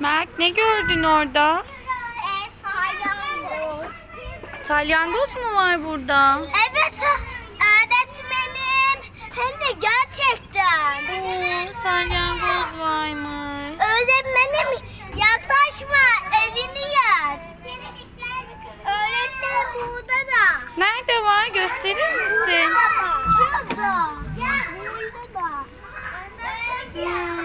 Mert Ne gördün orada? E, salyangoz. Salyangoz mu var burada? Evet öğretmenim. Hem de gerçekten. Oo, salyangoz varmış. Öğretmenim yaklaşma elini yer. Öğretmen burada da. Nerede var? Gösterir misin? Şurada. Burada da. Hmm.